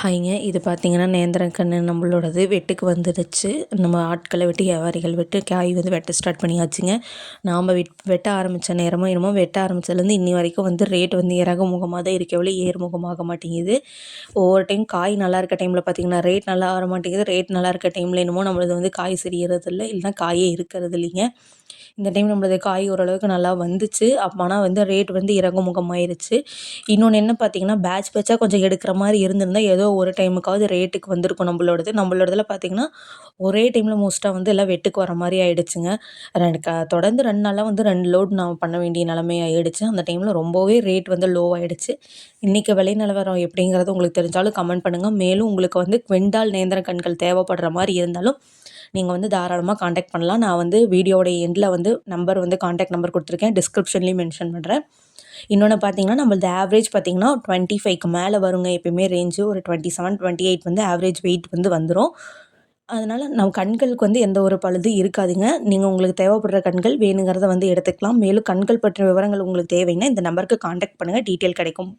ஹாய்ங்க இது பார்த்திங்கன்னா நேந்திரன் கன்று நம்மளோடது. வெட்டுக்கு வந்துடுச்சு. நம்ம ஆட்களை விட்டு வியாபாரிகள் விட்டு காய் வந்து வெட்ட ஸ்டார்ட் பண்ணியாச்சுங்க. நாம் வெட் வெட்ட ஆரம்பித்த நேரமோ என்னமோ வெட்ட ஆரம்பித்ததுலேருந்து இன்னி வரைக்கும் வந்து ரேட் வந்து இறகு முகமாக தான் இருக்க ஏறுமுகமாக மாட்டேங்குது. ஒவ்வொரு டைம் காய் நல்லா இருக்க டைமில் பார்த்திங்கன்னா ரேட் நல்லா வர மாட்டேங்குது. ரேட் நல்லா இருக்க டைமில் என்னமோ நம்மளது வந்து காய் சரிகிறது இல்லை இல்லைனா காயே இருக்கிறது இல்லைங்க. இந்த டைம் நம்மளது காய் ஓரளவுக்கு நல்லா வந்துச்சு. அப்போ ஆனால் வந்து ரேட் வந்து இறங்குமுகமாயிருச்சு இன்னொன்று என்ன பார்த்தீங்கன்னா பேட்ச் பேட்சாக கொஞ்சம் எடுக்கிற மாதிரி இருந்திருந்தால் ஏதோ ஒரு டைமுக்காவது ரேட்டுக்கு வந்திருக்கும் நம்மளோடது. நம்மளோடதுல பார்த்தீங்கன்னா ஒரே டைமில் மோஸ்ட்டாக வந்து எல்லாம் வெட்டுக்கு வர மாதிரி ஆகிடுச்சுங்க ரெண்டு க தொடர்ந்து ரெண்டு நாளாக வந்து ரெண்டு லோட் நான் பண்ண வேண்டிய நிலமை ஆகிடுச்சு அந்த டைமில் ரொம்பவே ரேட் வந்து லோ ஆகிடுச்சு இன்றைக்கி விலை நிலவரம் எப்படிங்கிறது உங்களுக்கு தெரிஞ்சாலும் கமெண்ட் பண்ணுங்கள் மேலும் உங்களுக்கு வந்து குவிண்டால் நேந்திர கண்கள் தேவைப்படுற மாதிரி இருந்தாலும் நீங்கள் வந்து தாராளமாக காண்டாக்ட் பண்ணலாம். நான் வந்து வீடியோடைய எண்டில் வந்து நம்பர் வந்து காண்டாக்ட் நம்பர் கொடுத்துருக்கேன். டிஸ்கிரிப்ஷன்லேயும் மென்ஷன் பண்ணுறேன் இன்னொன்று பார்த்தீங்கன்னா நம்மளது ஆவரேஜ் பார்த்திங்கன்னா டுவெண்ட்டி ஃபைவ்க்கு மேலே வருங்க. எப்பயுமே ரேஞ்சு ஒரு டுவெண்ட்டி செவன் டுவெண்ட்டி எயிட் வந்து ஆவரேஜ் வெயிட் வந்து வந்துடும் அதனால் நம்ம கண்களுக்கு வந்து எந்த ஒரு பழுது இருக்காதுங்க. நீங்கள் உங்களுக்கு தேவைப்படுற கண்கள் வேணுங்கிறத வந்து எடுத்துக்கலாம். மேலும் கண்கள் பற்றிய விவரங்கள் உங்களுக்கு தேவைன்னா இந்த நம்பருக்கு காண்டாக்ட் பண்ணுங்கள் டீட்டெயில் கிடைக்கும்.